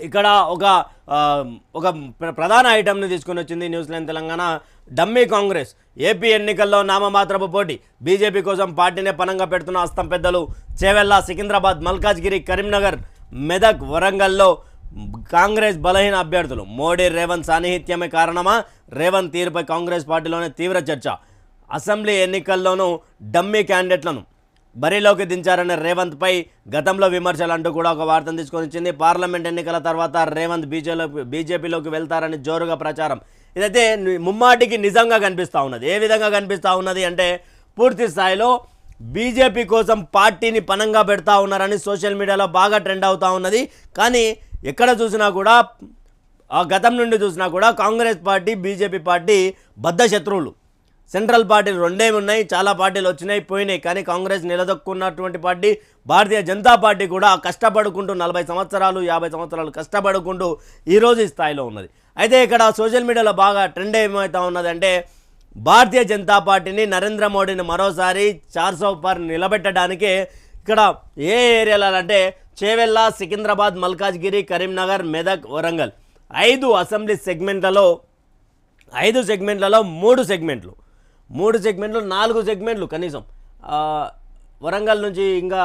ఇక్కడ ఒక ఒక ప్ర- ప్రధాన ఐటమ్ని తీసుకొని వచ్చింది New Zealand Telangana dummy Congress. AP ఎన్నికల్లో నామమాత్రపు పోటీ. బీజేపీ కోసం పార్టీనే పనంగా పెడుతున్న అస్తం పెద్దలు చేవెల్ల సికింద్రాబాద్ మల్కాజ్గిరి కరీంనగర్ మెదక్ వరంగల్లో కాంగ్రెస్ బలహీన అభ్యర్థులు. మోడీ రేవంత్ సాన్నిహిత్యమే కారణమా? రేవంత్ తీరుపై కాంగ్రెస్ పార్టీలోనే తీవ్ర చర్చ. అసెంబ్లీ ఎన్నికల్లోనూ డమ్మీ క్యాండిడేట్లను బరిలోకి దించారనే రేవంత్ పై గతంలో విమర్శలు అంటూ కూడా ఒక వార్తను తీసుకొని వచ్చింది. పార్లమెంట్ ఎన్నికల తర్వాత రేవంత్ బీజేపీ బీజేపీలోకి వెళ్తారని జోరుగా ప్రచారం. ఇదైతే ముమ్మాటికి నిజంగా కనిపిస్తూ ఉన్నది. ఏ విధంగా కనిపిస్తూ ఉన్నది అంటే పూర్తి స్థాయిలో బీజేపీ కోసం పార్టీని పనంగా పెడతా ఉన్నారని సోషల్ మీడియాలో బాగా ట్రెండ్ అవుతూ ఉన్నది. కానీ ఎక్కడ చూసినా కూడా ఆ గతం నుండి చూసినా కూడా కాంగ్రెస్ పార్టీ బీజేపీ పార్టీ బద్ధ శత్రువులు సెంట్రల్ పార్టీలు రెండే ఉన్నాయి చాలా పార్టీలు వచ్చినాయి పోయినాయి. కానీ కాంగ్రెస్ నిలదొక్కున్నటువంటి పార్టీ భారతీయ జనతా పార్టీ కూడా కష్టపడుకుంటూ నలభై సంవత్సరాలు యాభై సంవత్సరాలు కష్టపడుకుంటూ ఈరోజు ఈ స్థాయిలో ఉన్నది. అయితే ఇక్కడ సోషల్ మీడియాలో బాగా ట్రెండ్ ఏమవుతా ఉన్నదంటే భారతీయ జనతా పార్టీని నరేంద్ర మోడీని మరోసారి చార్సో పర్ నిలబెట్టడానికి ఇక్కడ ఏ ఏరియాలో అంటే చేవెళ్ళ సికింద్రాబాద్ మల్కాజ్గిరి కరీంనగర్ మెదక్ వరంగల్. ఐదు అసెంబ్లీ సెగ్మెంట్లలో ఐదు సెగ్మెంట్లలో మూడు సెగ్మెంట్లు. మూడు సెగ్మెంట్లు నాలుగు సెగ్మెంట్లు కనీసం. వరంగల్ నుంచి ఇంకా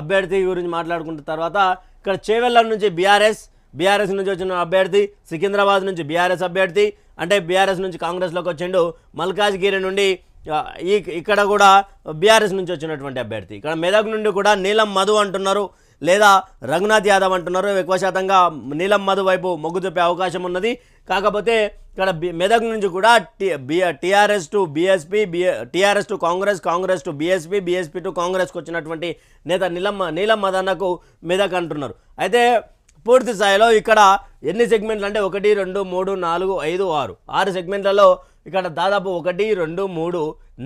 అభ్యర్థి గురించి మాట్లాడుకున్న తర్వాత ఇక్కడ చేవెళ్ళ నుంచి బీఆర్ఎస్ బీఆర్ఎస్ నుంచి వచ్చిన అభ్యర్థి సికింద్రాబాద్ నుంచి బీఆర్ఎస్ అభ్యర్థి అంటే బీఆర్ఎస్ నుంచి కాంగ్రెస్లోకి వచ్చిండు మల్కాజ్గిరి నుండి ఈ ఇక్కడ కూడా బీఆర్ఎస్ నుంచి వచ్చినటువంటి అభ్యర్థి. ఇక్కడ మెదక్ నుండి కూడా నీలం మధు అంటున్నారు. లేదా రఘునాథ్ యాదవ్ అంటున్నారు ఎక్కువ శాతంగా నీలం మధు వైపు మొగ్గు చూపే అవకాశం ఉన్నది. కాకపోతే ఇక్కడ మెదక్ నుంచి కూడా T TRS to BSP BA TRS to Congress Congress to BSP BSP to కాంగ్రెస్కి వచ్చినటువంటి నేత నీలం నీలం మదన్నకు మెదక్ అంటున్నారు. అయితే పూర్తి స్థాయిలో ఇక్కడ ఎన్ని సెగ్మెంట్లు అంటే ఒకటి రెండు మూడు నాలుగు ఐదు ఆరు. ఆరు సెగ్మెంట్లలో ఇక్కడ దాదాపు ఒకటి రెండు మూడు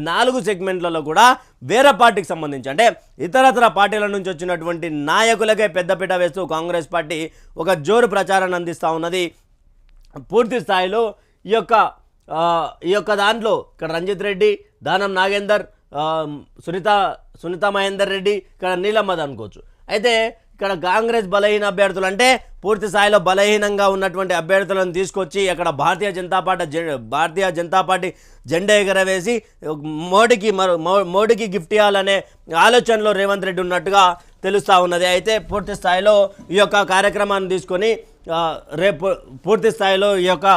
నాలుగు సెగ్మెంట్లలో కూడా వేరే పార్టీకి సంబంధించి అంటే ఇతరతర పార్టీల నుంచి వచ్చినటువంటి నాయకులకే పెద్దపీట వేస్తూ కాంగ్రెస్ పార్టీ ఒక జోరు ప్రచారాన్ని అందిస్తూ ఉన్నది. పూర్తి స్థాయిలో ఈ యొక్క ఈ యొక్క దాంట్లో ఇక్కడ రంజిత్ రెడ్డి దానం నాగేందర్ సునీత సునీత మహేందర్ రెడ్డి ఇక్కడ నీలమ్మద్ అనుకోవచ్చు అయితే ఇక్కడ కాంగ్రెస్ బలహీన అభ్యర్థులు అంటే పూర్తి స్థాయిలో బలహీనంగా ఉన్నటువంటి అభ్యర్థులను తీసుకొచ్చి అక్కడ భారతీయ జనతా పార్టీ భారతీయ జనతా పార్టీ జెండా ఎగరవేసి మోడీకి మరో మో- మోడీకి గిఫ్ట్ ఇవ్వాలనే ఆలోచనలో రేవంత్ రెడ్డి ఉన్నట్టుగా తెలుస్తూ ఉన్నది. అయితే పూర్తి స్థాయిలో ఈ యొక్క కార్యక్రమాన్ని తీసుకొని రేపు పూర్తి స్థాయిలో ఈ యొక్క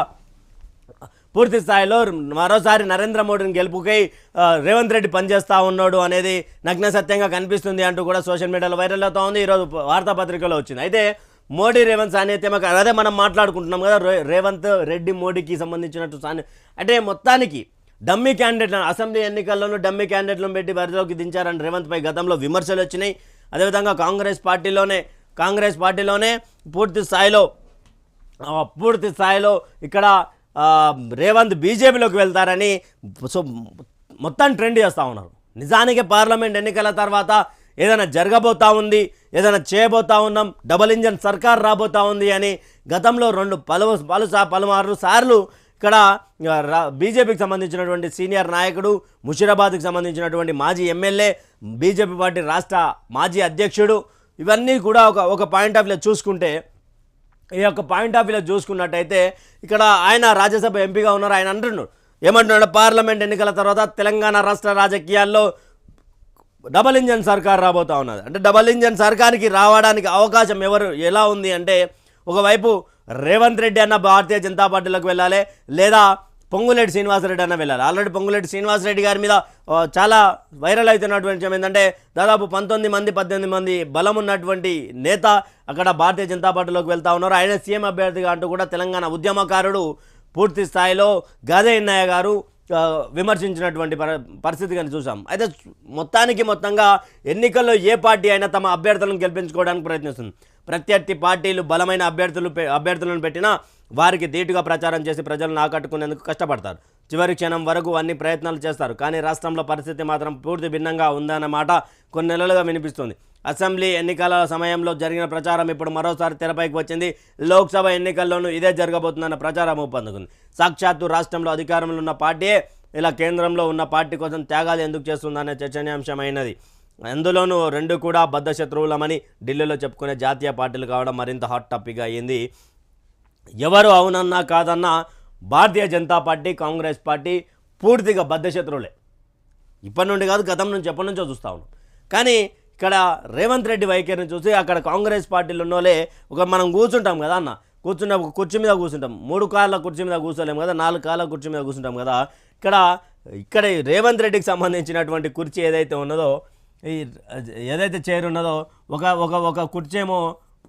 పూర్తి స్థాయిలో మరోసారి నరేంద్ర మోడీని గెలుపుకై రేవంత్ రెడ్డి పనిచేస్తూ ఉన్నాడు అనేది నగ్న సత్యంగా కనిపిస్తుంది అంటూ కూడా సోషల్ మీడియాలో వైరల్ అవుతా ఉంది. ఈరోజు వార్తాపత్రికలో వచ్చింది. అయితే మోడీ రేవంత్ సాన్నిధ్యం అదే మనం మాట్లాడుకుంటున్నాం కదా రేవంత్ రెడ్డి మోడీకి సంబంధించినట్టు సాన్ని అంటే మొత్తానికి డమ్మీ క్యాండిడేట్లను అసెంబ్లీ ఎన్నికల్లోనూ డమ్మీ క్యాండిడేట్లను పెట్టి బరిలోకి దించారని రేవంత్ పై గతంలో విమర్శలు వచ్చినాయి. అదేవిధంగా కాంగ్రెస్ పార్టీలోనే కాంగ్రెస్ పార్టీలోనే పూర్తి స్థాయిలో పూర్తి స్థాయిలో ఇక్కడ రేవంత్ బీజేపీలోకి వెళ్తారని సో మొత్తం ట్రెండ్ చేస్తూ ఉన్నారు. నిజానికి పార్లమెంట్ ఎన్నికల తర్వాత ఏదైనా జరగబోతా ఉంది ఏదైనా చేయబోతా ఉన్నాం డబల్ ఇంజన్ సర్కార్ రాబోతా ఉంది అని గతంలో రెండు పలు పలు సా- పలుమార్లు సార్లు ఇక్కడ బీజేపీకి సంబంధించినటువంటి సీనియర్ నాయకుడు ముషిరాబాద్కి సంబంధించినటువంటి మాజీ ఎమ్మెల్యే బీజేపీ పార్టీ రాష్ట్ర మాజీ అధ్యక్షుడు ఇవన్నీ కూడా ఒక ఒక పాయింట్ ఆఫ్ వ్యూ చూసుకుంటే ఈ యొక్క పాయింట్ ఆఫ్ వ్యూలో చూసుకున్నట్టయితే ఇక్కడ ఆయన రాజ్యసభ ఎంపీగా ఉన్నారు ఆయన అంటున్నాడు ఏమంటున్నాడు? పార్లమెంట్ ఎన్నికల తర్వాత తెలంగాణ రాష్ట్ర రాజకీయాల్లో డబల్ ఇంజన్ సర్కార్ రాబోతా ఉన్నది. అంటే డబల్ ఇంజన్ సర్కార్కి రావడానికి అవకాశం ఎవరు ఎలా ఉంది అంటే ఒకవైపు రేవంత్ రెడ్డి అన్న భారతీయ జనతా పార్టీలోకి వెళ్ళాలి లేదా పొంగులేటి శ్రీనివాసరెడ్డి అన్న వెళ్ళాలి. ఆల్రెడీ పొంగులేటి శ్రీనివాసరెడ్డి గారి మీద చాలా వైరల్ అవుతున్నటువంటి విషయం ఏంటంటే దాదాపు పంతొమ్మిది మంది పద్దెనిమిది మంది బలం ఉన్నటువంటి నేత అక్కడ భారతీయ జనతా పార్టీలోకి వెళ్తా ఉన్నారు. ఆయన సీఎం అభ్యర్థిగా అంటూ కూడా తెలంగాణ ఉద్యమకారుడు పూర్తి స్థాయిలో గాదే గారు విమర్శించినటువంటి పరిస్థితి కానీ చూసాం అయితే మొత్తానికి మొత్తంగా ఎన్నికల్లో ఏ పార్టీ అయినా తమ అభ్యర్థులను గెలిపించుకోవడానికి ప్రయత్నిస్తుంది. ప్రత్యర్థి పార్టీలు బలమైన అభ్యర్థులు పె- అభ్యర్థులను పెట్టినా వారికి ధీటుగా ప్రచారం చేసి ప్రజలను ఆకట్టుకునేందుకు కష్టపడతారు. చివరి క్షణం వరకు అన్ని ప్రయత్నాలు చేస్తారు. కానీ రాష్ట్రంలో పరిస్థితి మాత్రం పూర్తి భిన్నంగా ఉందన్నమాట కొన్ని నెలలుగా వినిపిస్తుంది. అసెంబ్లీ ఎన్నికల సమయంలో జరిగిన ప్రచారం ఇప్పుడు మరోసారి తెరపైకి వచ్చింది. లోక్సభ ఎన్నికల్లోనూ ఇదే జరగబోతుందన్న ప్రచారం ఊపందుకుంది. సాక్షాత్తు రాష్ట్రంలో అధికారంలో ఉన్న పార్టీయే ఇలా కేంద్రంలో ఉన్న పార్టీ కోసం త్యాగాలు ఎందుకు చేస్తుందనే చర్చనీయాంశమైనది. అందులోనూ రెండు కూడా బద్ధ శత్రువులమని ఢిల్లీలో చెప్పుకునే జాతీయ పార్టీలు కావడం మరింత హాట్ టాపిక్గా అయ్యింది ఎవరు అవునన్నా కాదన్నా భారతీయ జనతా పార్టీ కాంగ్రెస్ పార్టీ పూర్తిగా బద్ధశత్రువులే. ఇప్పటి నుండి కాదు గతం నుంచి ఎప్పటి నుంచో చూస్తా ఉన్నాం. కానీ ఇక్కడ రేవంత్ రెడ్డి వైఖరిని చూసి అక్కడ కాంగ్రెస్ పార్టీలు ఉన్నోలే ఒక మనం కూర్చుంటాం కదా అన్న. కూర్చున్న ఒక కుర్చీ మీద కూర్చుంటాం. మూడు కాళ్ళ కుర్చీ మీద కూర్చోలేము కదా నాలుగు కాళ్ళ కుర్చీ మీద కూర్చుంటాం కదా. ఇక్కడ ఇక్కడ రేవంత్ రెడ్డికి సంబంధించినటువంటి కుర్చీ ఏదైతే ఉన్నదో ఈ ఏదైతే చైర్ ఉన్నదో ఒక ఒక ఒక కుర్చీ ఏమో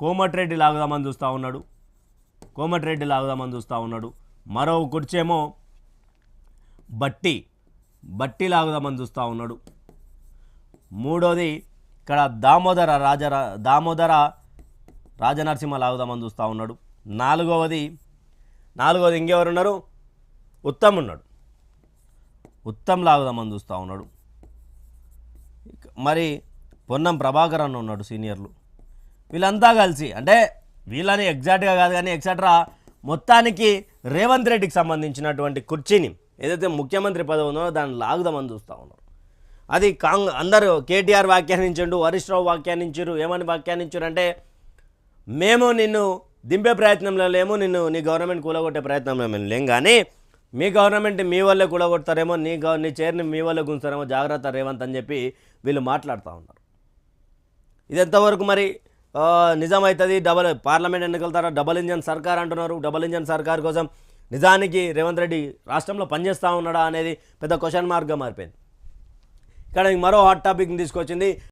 కోమటిరెడ్డి లాగుదామని చూస్తూ ఉన్నాడు. కోమటిరెడ్డి లాగుదామని చూస్తూ ఉన్నాడు. మరో కుర్చేమో ఏమో బట్టి బట్టి లాగుదామని చూస్తూ ఉన్నాడు. మూడోది ఇక్కడ దామోదర రాజర దామోదర రాజనరసింహ లాగుదామని చూస్తూ ఉన్నాడు. నాలుగవది నాలుగవది ఇంకెవరు ఉన్నారు ఉత్తమ్ ఉన్నాడు ఉత్తమ్ లాగుదామని చూస్తూ ఉన్నాడు. మరి పొన్నం ప్రభాకర్ అన్న ఉన్నాడు సీనియర్లు. వీళ్ళంతా కలిసి అంటే వీళ్ళని ఎగ్జాక్ట్గా కాదు కానీ ఎక్సెట్రా మొత్తానికి రేవంత్ రెడ్డికి సంబంధించినటువంటి కుర్చీని ఏదైతే ముఖ్యమంత్రి పదవి ఉందో దాన్ని లాగుదామని చూస్తూ ఉన్నారు. అది కాంగ్ అందరూ కేటీఆర్ వ్యాఖ్యానించండు హరీష్ రావు వ్యాఖ్యానించరు ఏమని వ్యాఖ్యానించారు అంటే మేము నిన్ను దింపే ప్రయత్నంలో లేము నిన్ను నీ గవర్నమెంట్ కూలగొట్టే ప్రయత్నంలో మేము లేం. కానీ మీ గవర్నమెంట్ మీ వల్లే కూలగొడతారేమో నీ గవ నీ చైర్ని మీ వల్లే గుంచుతారేమో జాగ్రత్త రేవంత్ అని చెప్పి వీళ్ళు మాట్లాడుతూ ఉన్నారు. ఇది ఎంతవరకు మరి నిజమవుతుంది డబల్ పార్లమెంట్ ఎన్నికల తర్వాత డబల్ ఇంజన్ సర్కార్ అంటున్నారు. డబల్ ఇంజన్ సర్కార్ కోసం నిజానికి రేవంత్ రెడ్డి రాష్ట్రంలో పనిచేస్తూ ఉన్నాడా అనేది పెద్ద క్వశ్చన్ మార్క్గా మారిపోయింది. ఇక్కడ మరో హాట్ టాపిక్ని తీసుకొచ్చింది.